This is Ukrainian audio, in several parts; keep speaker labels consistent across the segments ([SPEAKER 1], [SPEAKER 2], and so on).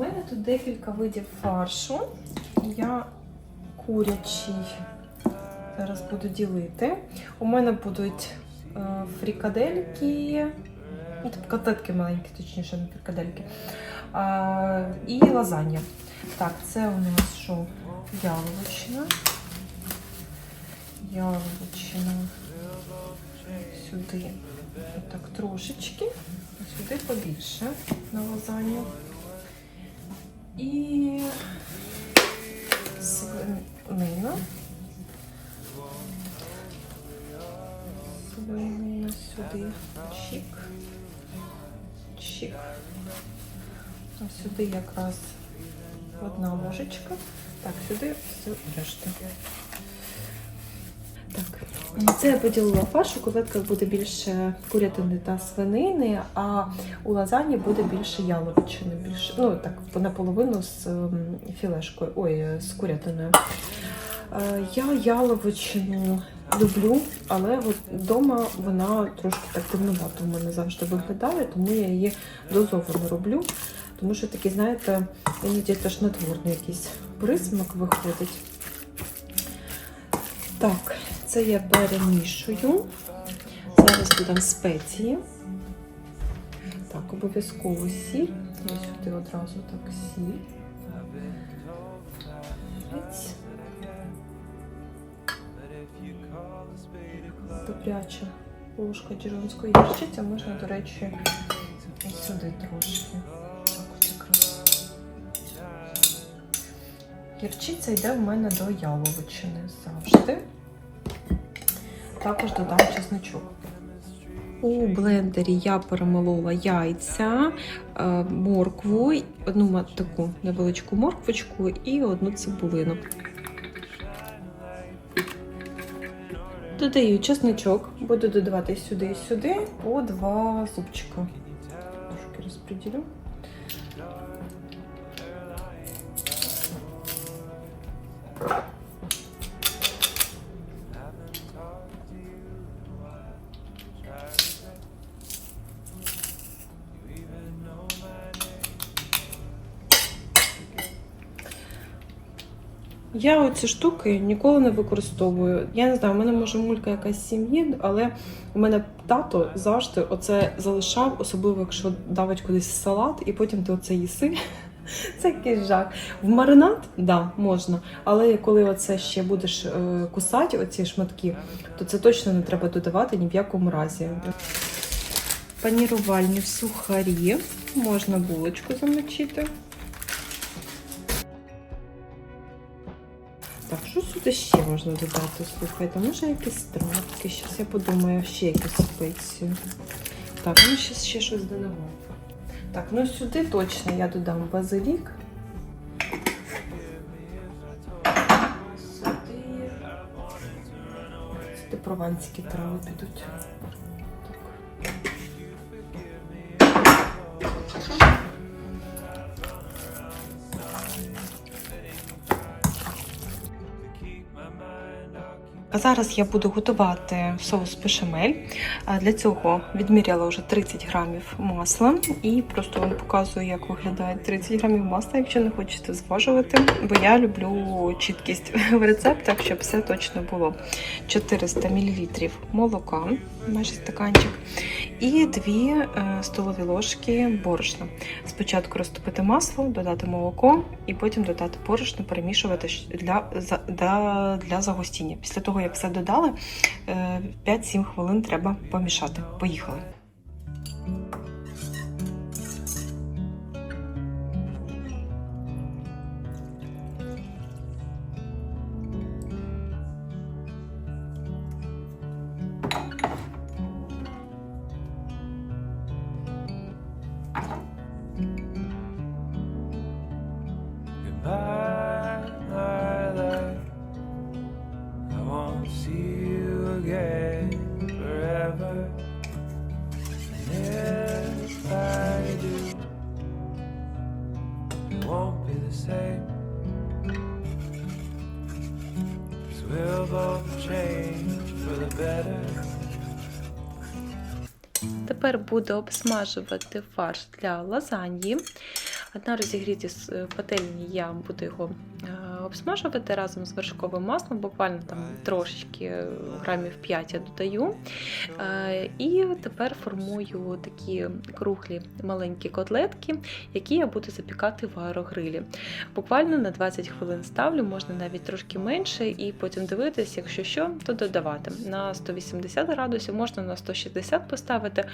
[SPEAKER 1] Мене тут декілька видів фаршу. Я курячий зараз буду ділити. У мене будуть е, фрікадельки, ну, тобто котлетки маленькі, точніше, не фрикадельки. А, і лазанья. Так, це у нас що? Яловичина. Яловичина. Сюди так трошечки, сюди побільше на лазанью. І свинина. Свинина сюди. Чик. Чік. А сюди якраз одна ложечка. Так, сюди все решта. Це я поділила фарш, у буде більше курятини та свинини, а у лазані буде більше яловичини, більше, ну так, наполовину з ем, філешкою, ой, з курятиною. Е, Я яловичину люблю, але вдома вона трошки так дивнувато в мене завжди виглядає, тому я її дозовано роблю. Тому що такий, знаєте, іноді тошнотворний якийсь присмак виходить. Так, це я перемішую. Зараз додам спеції. Так, обов'язково сіль. Я сюди одразу так сіль. Добряча ложка джеронської гірчиці. Можна, до речі, і сюди трошки. Гірчиця йде в мене до яловичини завжди. Також додам чесночок. У блендері я перемолола яйця, е, моркву, одну таку невеличку морквочку і одну цибулину. Додаю чесночок, буду додавати сюди і сюди по два зубчика. Трошки розподілю. Я оці штуки ніколи не використовую. Я не знаю, у мене може мулька якась сім'ї, але у мене тато завжди оце залишав, особливо якщо давить кудись салат, і потім ти оце їси. Це якийсь жах. В маринад, да, можна. Але коли оце ще будеш е, кусати, оці шматки, то це точно не треба додавати ні в якому разі. Панірувальні сухарі. Можна булочку замочити. Що ще можна додати? Слухайте, може якісь травки. Зараз я подумаю, ще якусь спецію. Так, ну ще, ще щось додамо. Так, ну сюди точно я додам базилік. Сюди. Сюди прованські трави підуть. А зараз я буду готувати соус бешамель. Для цього відміряла вже 30 грамів масла і просто вам показую, як виглядає 30 грамів масла, якщо не хочете зважувати, бо я люблю чіткість в рецептах, щоб все точно було. 400 мл молока, майже стаканчик, і дві столові ложки борошна. Спочатку розтопити масло, додати молоко і потім додати борошно, перемішувати для, для, для загустіння. Після того, як все додали, е, 5-7 хвилин треба помішати. Поїхали. Буду обсмажувати фарш для лазаньї. На розігріті с- е, пательні я буду його е, обсмажувати разом з вершковим маслом, буквально там трошечки е, грамів 5 я додаю. І тепер формую такі круглі маленькі котлетки, які я буду запікати в аерогрилі. Буквально на 20 хвилин ставлю, можна навіть трошки менше, і потім дивитись, якщо що, то додавати. На 180 градусів можна на 160 поставити.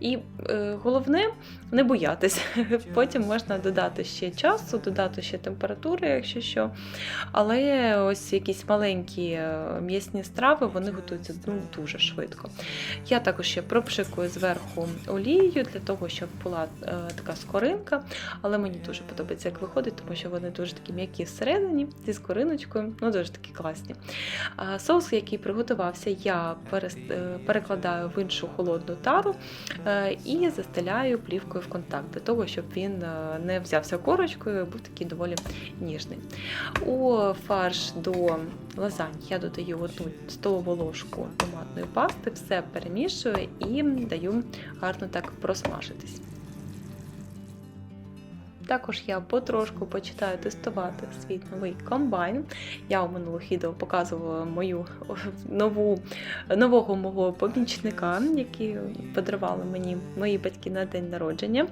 [SPEAKER 1] І головне не боятись. Потім можна додати ще часу, додати ще температури, якщо що. Але ось якісь маленькі е, м'ясні страви вони готуються ну, дуже швидко. Я також ще пропшикую зверху олією для того, щоб була е, така скоринка. Але мені дуже подобається, як виходить, тому що вони дуже такі м'які всередині зі скориночкою, ну дуже такі класні. А соус, який приготувався, я перес- е, перекладаю в іншу холодну тару е, і застеляю плівкою в контакт для того, щоб він е, не взявся корочкою, був такий доволі ніжний. У фарш до лазань я додаю одну столову ложку томатної пасти, все перемішую і даю гарно так просмажитись. Також я потрошку почитаю тестувати свій новий комбайн. Я у минулих відео показувала мою нову, нового мого помічника, який подарували мені мої батьки на день народження.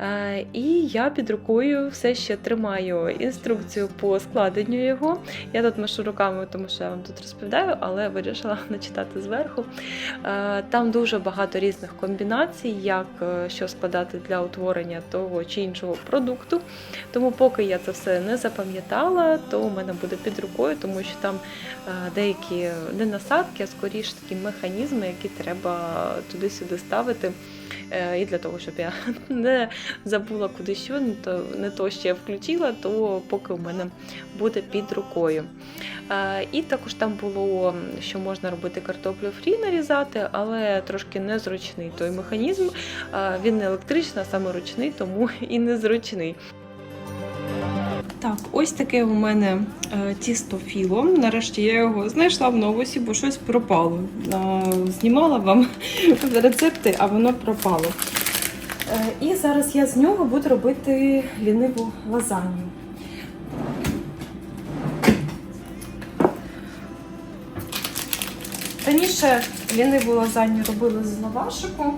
[SPEAKER 1] Е, І я під рукою все ще тримаю інструкцію по складенню його. Я тут машу руками, тому що я вам тут розповідаю, але вирішила начитати зверху. Е, Там дуже багато різних комбінацій, як е, що складати для утворення того чи іншого продукту. Тому, поки я це все не запам'ятала, то у мене буде під рукою, тому що там е, деякі не насадки, а скоріш такі механізми, які треба туди-сюди ставити. Е, І для того, щоб я не забула куди що, не то, то ще включила, то поки у мене буде під рукою. Е, І також там було, що можна робити картоплю фрі нарізати, але трошки незручний той механізм. Е, Він не електричний, а саме ручний, тому і незручний. Так, ось таке у мене е, тісто філо. Нарешті я його знайшла в новосі, бо щось пропало. Е, знімала вам рецепти, а воно пропало. Е, і зараз я з нього буду робити ліниву лазанью. Раніше ліниву лазанью робили з лавашику,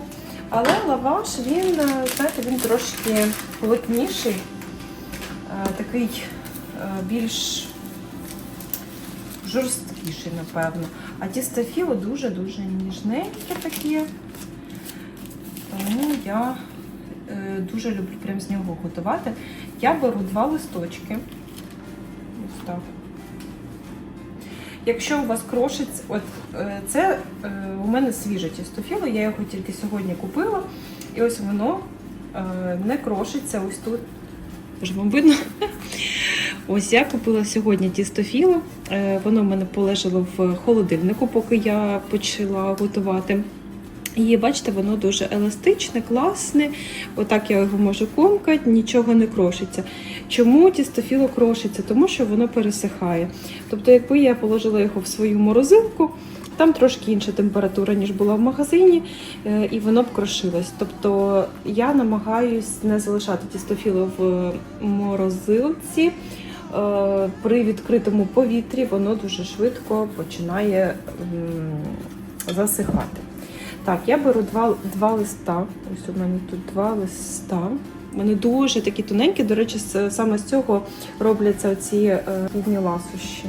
[SPEAKER 1] але лаваш він, знаєте, він трошки плотніший, такий е, більш жорсткіший, напевно. А тістофіло дуже-дуже ніжненьке таке. Тому я е, дуже люблю прям з нього готувати. Я беру два листочки. Ось так. Якщо у вас крошиться, от е, це е, у мене свіже тістофіло, я його тільки сьогодні купила, і ось воно е, не крошиться ось тут. Може, вам видно? Ось я купила сьогодні тістофіло. Е, Воно в мене полежало в холодильнику, поки я почала готувати. І бачите, воно дуже еластичне, класне. Отак я його можу комкати, нічого не крошиться. Чому тістофіло крошиться? Тому що воно пересихає. Тобто, якби я положила його в свою морозилку, там трошки інша температура, ніж була в магазині, е, і воно б крошилось. Тобто я намагаюсь не залишати тістофіло в морозилці. Е, При відкритому повітрі воно дуже швидко починає засихати. Так, я беру два, два листа. Ось у мене тут два листа. Вони дуже такі тоненькі. До речі, саме з цього робляться ці е, рідні ласощі.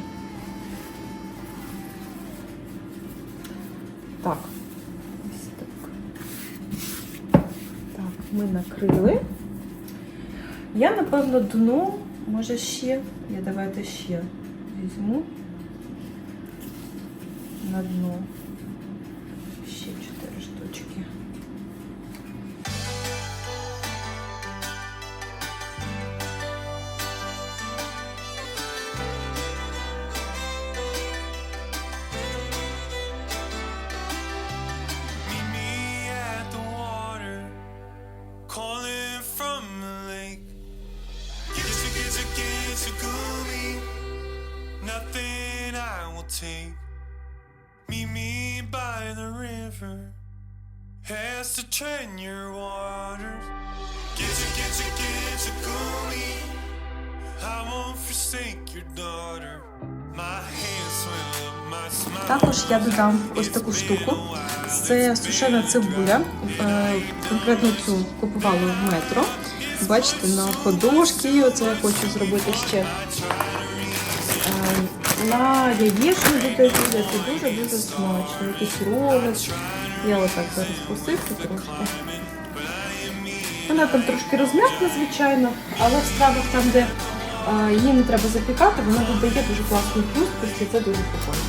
[SPEAKER 1] Так. Ось так. Так, ми накрили. Я, напевно, дно, може ще. Я давайте ще візьму на дно.
[SPEAKER 2] treading your waters. Get you, get you, get you, call. I won't forsake your daughter. My hands will up.
[SPEAKER 1] Також я додам ось таку штуку. Це сушена цибуля. Е, конкретно цю купувала в метро. Бачите, на подушки. Оце я хочу зробити ще. На яєчню буде це дуже-дуже смачно. Якийсь ролик. Я отак зараз посиплю трошки. Вона там трошки розм'якла, звичайно, але в стравах там, де а, її не треба запікати, вона додає дуже класну хрусткость і це дуже прикольно.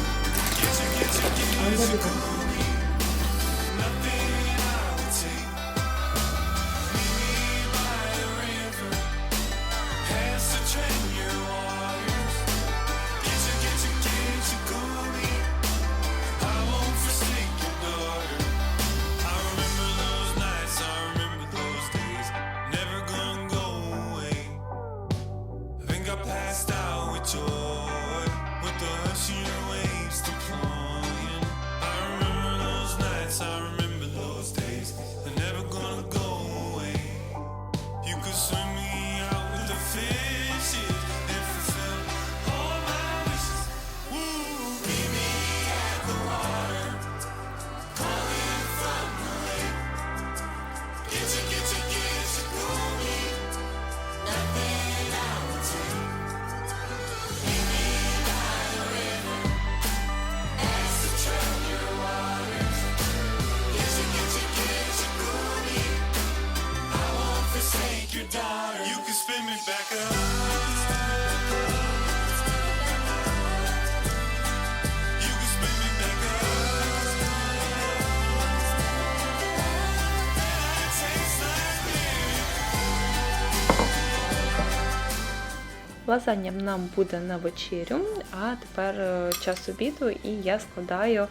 [SPEAKER 1] Лазанья нам буде на вечерю, а тепер е, час обіду, і я складаю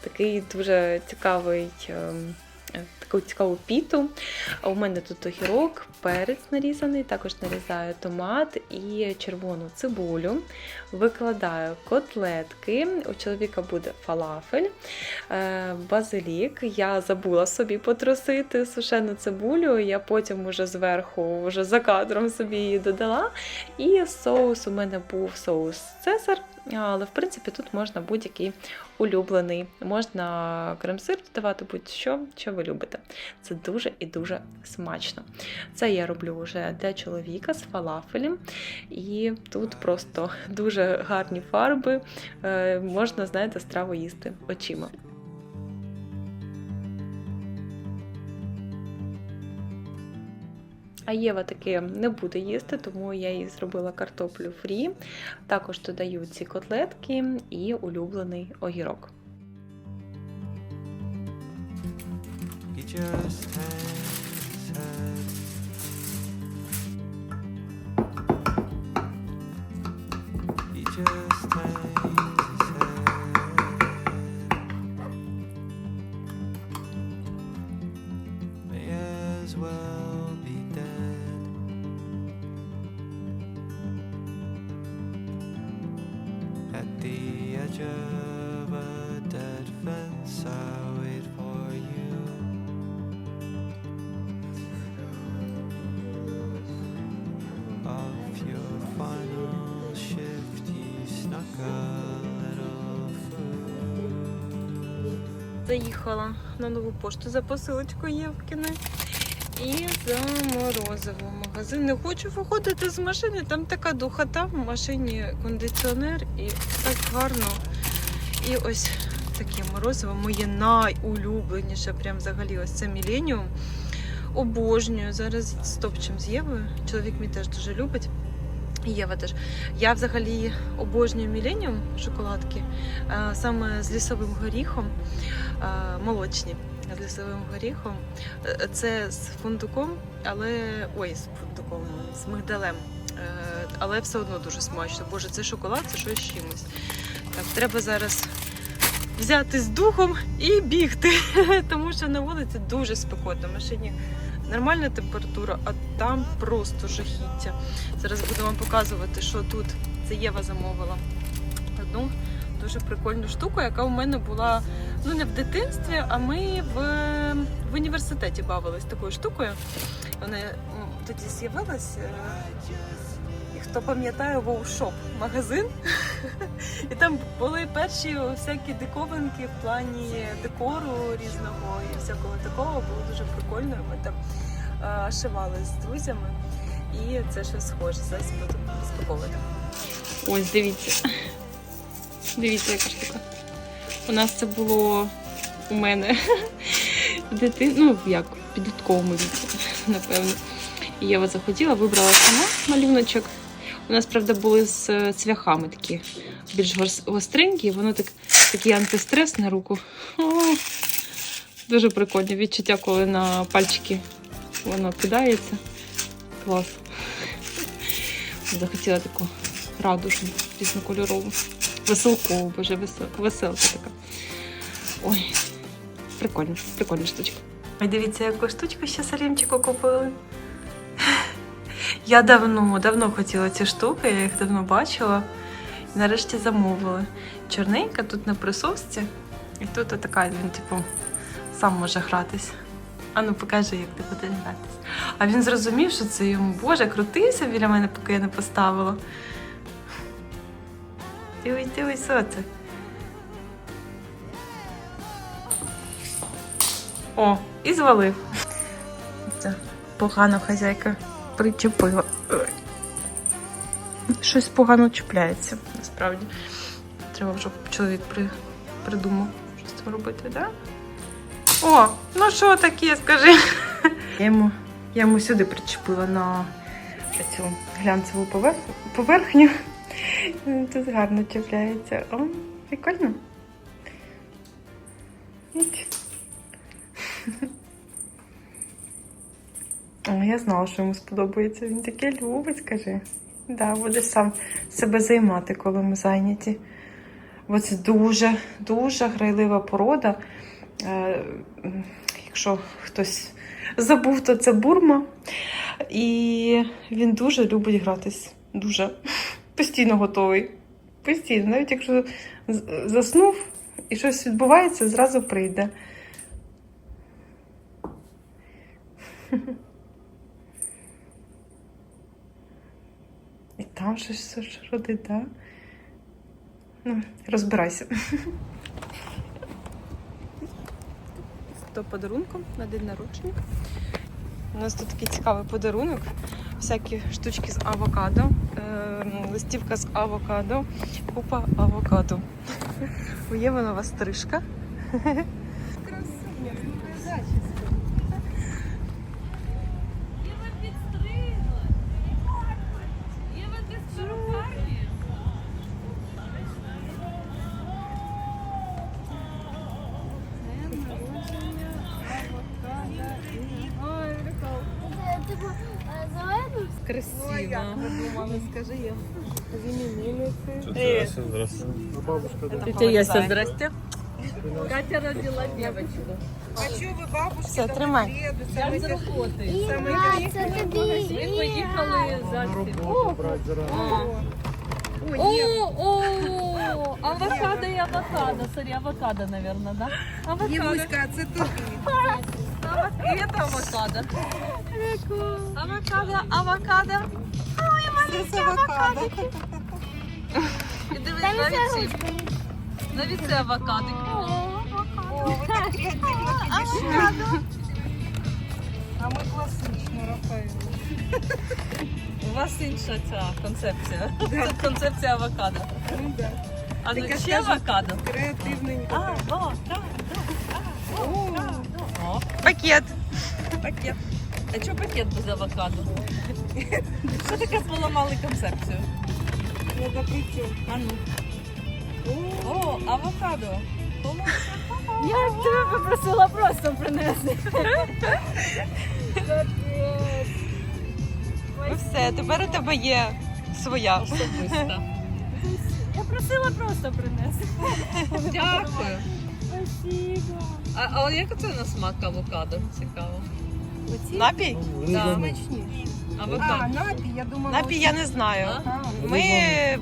[SPEAKER 1] такий дуже цікавий. Таку цікаву піту. У мене тут огірок, перець нарізаний, також нарізаю томат і червону цибулю. Викладаю котлетки. У чоловіка буде фалафель, е, базилік. Я забула собі потрусити сушену цибулю. Я потім уже зверху, вже за кадром собі її додала. І соус у мене був соус Цезар, але в принципі тут можна будь-який улюблений. Можна крем-сир додавати будь-що, що ви любите. Це дуже і дуже смачно. Це я роблю вже для чоловіка з фалафелем. І тут просто дуже гарні фарби. Е, Можна, знаєте, страву їсти очима. А Єва таки не буде їсти, тому я їй зробила картоплю фрі. Також додаю ці котлетки і улюблений огірок.
[SPEAKER 2] Just
[SPEAKER 1] Заїхала на нову пошту за посилочкою Євкіни. І за морозиво магазин. Не хочу виходити з машини, там така духота в машині кондиціонер і так гарно. І ось таке морозиво, моє найулюбленіше, прям взагалі ось це Міленіум. Обожнюю. Зараз стопчем з Євою. Чоловік мій теж дуже любить. Єва теж. Я взагалі обожнюю Міленіум шоколадки е, саме з лісовим горіхом, е, молочні з лісовим горіхом. Е, Це з фундуком, але ой, з фундуком, з мигдалем. Але все одно дуже смачно. Боже, це шоколад, це щось з чимось. Так, треба зараз взяти з духом і бігти, тому що на вулиці дуже спекотно. Машині нормальна температура, а там просто жахіття. Зараз буду вам показувати, що тут. Це Єва замовила одну дуже прикольну штуку, яка у мене була ну не в дитинстві, а ми в, в університеті бавились такою штукою. Вона тоді з'явилась. І хто пам'ятає Воушоп магазин, і там були перші всякі диковинки в плані декору різного і всякого такого. Було дуже прикольно. Ми там е, шивали з друзями, і це щось схоже. Зараз буду розпаковувати. Ось дивіться. Дивіться, яка штука. У нас це було у мене дитин... ну як в підлітковому віці, напевно. І Єва захотіла, вибрала сама малюночок. У нас, правда, були з цвяхами такі більш гос- гостренькі, воно так, такий антистрес на руку. О, дуже прикольне відчуття, коли на пальчики воно кидається. Клас. Захотіла таку радужну, різнокольорову. Веселкову, боже, весел, веселка така. Ой, прикольно, прикольна штучка. Ой, дивіться, яку штучку ще Салімчику купили. Я давно, давно хотіла ці штуки, я їх давно бачила. І нарешті замовила. Чорненька тут на присосці. І тут така, він, типу, сам може гратись. А ну покажи, як ти будеш гратись. А він зрозумів, що це йому, боже, крутився біля мене, поки я не поставила. Дивись, дивись, що це. О, і звалив. Це погано хазяйка причепила. Щось погано чіпляється, насправді. Треба, щоб чоловік при... придумав, що з цим робити, так? Да? О, ну що таке, скажи. Я йому, я йому сюди причепила на цю глянцеву поверх... поверхню. Тут гарно чіпляється. О, прикольно. Ніч. Я знала, що йому сподобається. Він таке любить, скажи. Да, будеш сам себе займати, коли ми зайняті. Бо це дуже, дуже грайлива порода. Е, якщо хтось забув, то це бурма. І він дуже любить гратись. Дуже. Постійно готовий. Постійно. Навіть якщо заснув і щось відбувається, зразу прийде. Там щось все ж родить, так? Ну, розбирайся. До подарунку на день народження. У нас тут такий цікавий подарунок. Всякі штучки з авокадо, е, листівка з авокадо, купа авокадо. Єви нова стрижка. Красиво.
[SPEAKER 3] Придумали, скажи їм.
[SPEAKER 4] Здравствуйте, здравствуйте.
[SPEAKER 1] Тетя Яся, здрасте.
[SPEAKER 3] Катя родила дівчинку.
[SPEAKER 1] Все, тримай.
[SPEAKER 3] Я з роботи.
[SPEAKER 5] і це тобі.
[SPEAKER 3] Ми поїхали за
[SPEAKER 5] О,
[SPEAKER 3] О, о, авокадо і авокадо. Сорі, авокадо, наверное, да? Авокадо.
[SPEAKER 6] Євуська, це тобі.
[SPEAKER 3] И это авокадо. Авокадо, авокадо. Маленький авокадо. І дивись, навіть
[SPEAKER 5] це
[SPEAKER 3] ці,
[SPEAKER 5] ручка.
[SPEAKER 3] навіть це авокадо.
[SPEAKER 6] О, ви так креативно підійшли. А ми класично, Рафаель.
[SPEAKER 3] У вас інша ця концепція. Це концепція авокадо.
[SPEAKER 6] Ну, да.
[SPEAKER 3] А ну
[SPEAKER 6] Так
[SPEAKER 3] ще
[SPEAKER 6] скажу,
[SPEAKER 3] авокадо.
[SPEAKER 6] Креативненько.
[SPEAKER 3] Авокадо.
[SPEAKER 6] О,
[SPEAKER 3] О,
[SPEAKER 1] Пакет.
[SPEAKER 3] пакет. А чого пакет без авокадо? Що таке зламали концепцію?
[SPEAKER 6] я до.
[SPEAKER 3] А ну. О, авокадо.
[SPEAKER 5] Я тебе попросила просто принести.
[SPEAKER 1] Ну все, тепер у тебе є своя.
[SPEAKER 3] Особиста.
[SPEAKER 5] Я просила просто принести.
[SPEAKER 3] Дякую.
[SPEAKER 5] Спасибо.
[SPEAKER 3] А, а як це на смак авокадо? Цікаво.
[SPEAKER 1] Напій?
[SPEAKER 3] Да.
[SPEAKER 6] Смачніше. А,
[SPEAKER 3] Авокадо.
[SPEAKER 6] напій, я думала.
[SPEAKER 1] Напій я не знаю.
[SPEAKER 6] А,
[SPEAKER 1] Ми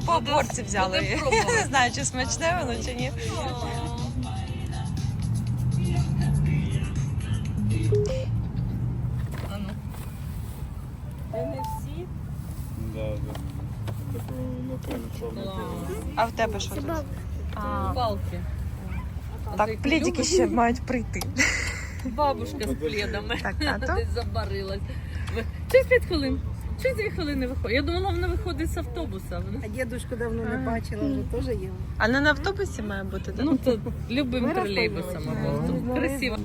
[SPEAKER 1] по оборці взяли.
[SPEAKER 3] пробувати.
[SPEAKER 1] Не знаю, чи смачне воно чи ні.
[SPEAKER 3] А ну.
[SPEAKER 6] Не всі.
[SPEAKER 4] Да, да. Так внутрі чорний.
[SPEAKER 3] Клас.
[SPEAKER 1] А в тебе що тут? А,
[SPEAKER 3] Палки.
[SPEAKER 1] Так, плідики ще мають прийти.
[SPEAKER 3] Бабушка з пледами.
[SPEAKER 1] Так, а?
[SPEAKER 3] Десь забарилась. Через 5 хвилин. Через 2 хвилини виходить. Я думала, вона виходить з автобуса.
[SPEAKER 6] А дідушку давно не бачила, вже теж є.
[SPEAKER 1] А не на автобусі має бути, так?
[SPEAKER 3] Ну, то любим тролейбусом або
[SPEAKER 6] Ну,
[SPEAKER 3] красиво.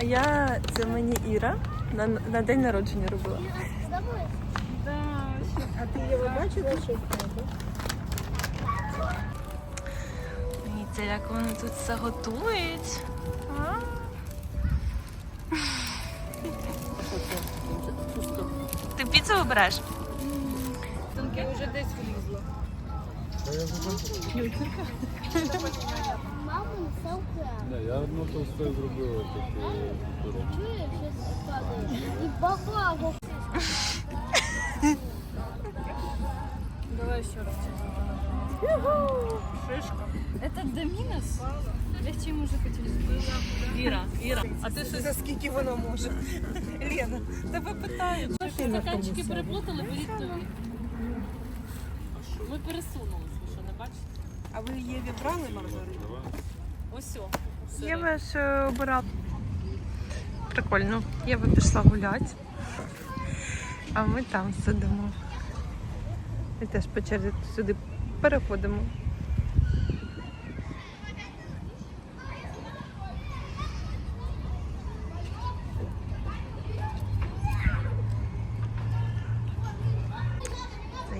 [SPEAKER 1] А я це мені Іра на, на день народження робила.
[SPEAKER 6] А ти його бачила, що в?
[SPEAKER 1] Дивіться, як вони тут все готують. Ти піцу вибереш?
[SPEAKER 6] Вже десь влізло.
[SPEAKER 5] Мама вкрала.
[SPEAKER 4] Не, я одно толсте зробив таке.
[SPEAKER 5] Чуєш, що? І бабаго. Давай ще раз. Это Доминос? Легче ему уже хотелось.
[SPEAKER 3] Іра, Іра, а ти щось
[SPEAKER 6] За скільки воно може? Лена, тебе питають.
[SPEAKER 3] стаканчики переплутали, беріть нові. Ми пересунулися, що не бачите?
[SPEAKER 6] А ви Єві брали маргариту?
[SPEAKER 3] Ось о.
[SPEAKER 1] Єва ж обирала. Прикольно. Єва пішла гуляти. А ми там сидимо. І теж по черзі сюди переходимо.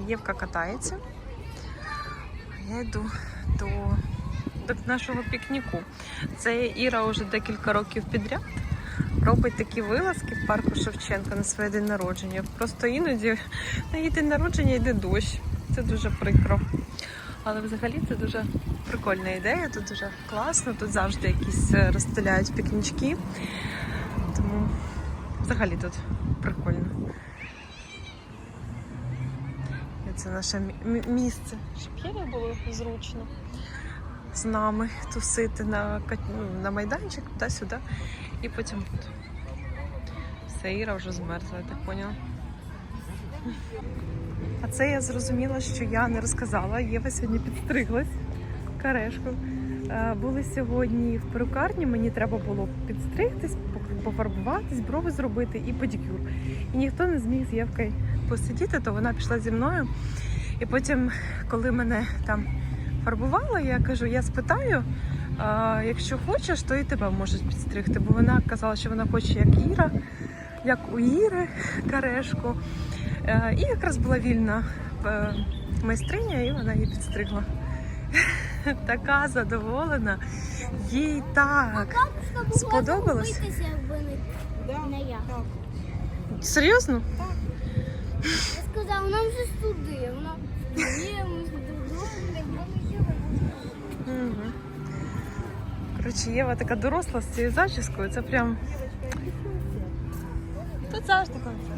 [SPEAKER 1] Євка катається. А я йду до, до нашого пікніку. Це Іра вже декілька років підряд робить такі вилазки в парку Шевченка на своє день народження. Просто іноді на її день народження йде дощ. Це дуже прикро. Але взагалі це дуже прикольна ідея, тут дуже класно, тут завжди якісь е, розстеляють пікнічки. Тому взагалі тут прикольно. І Це наше мі- мі- місце. Щоб Єві було зручно з нами тусити на, ну, на майданчик, туди-сюди. І потім тут. Все, Іра вже змерзла, я так поняла. А це я зрозуміла, що я не розказала. Єва сьогодні підстриглась карешку. Е, Були сьогодні в перукарні, мені треба було підстригтись, пофарбуватись, брови зробити і педикюр. І ніхто не зміг з Євкою посидіти, то вона пішла зі мною. І потім, коли мене там фарбували, я кажу, я спитаю, а, якщо хочеш, то і тебе можуть підстригти. Бо вона казала, що вона хоче як Іра, як у Іри карешку. Е, І якраз була вільна е, майстриня, і вона її підстригла. Така задоволена. Їй так. Сподобалось?
[SPEAKER 5] Я.
[SPEAKER 6] так.
[SPEAKER 1] Серйозно?
[SPEAKER 5] Я сказала, нам же туди. Вона ні, ми додому, якби не їли.
[SPEAKER 1] Угу. Коротше, Єва така доросла з цією зачіскою, це прям. Тут завжди концерт.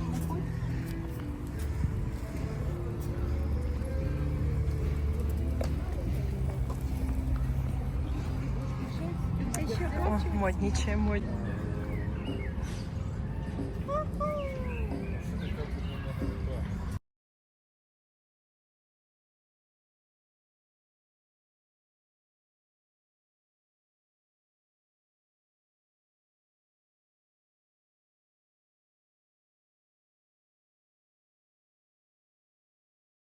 [SPEAKER 1] О, модніче, модні.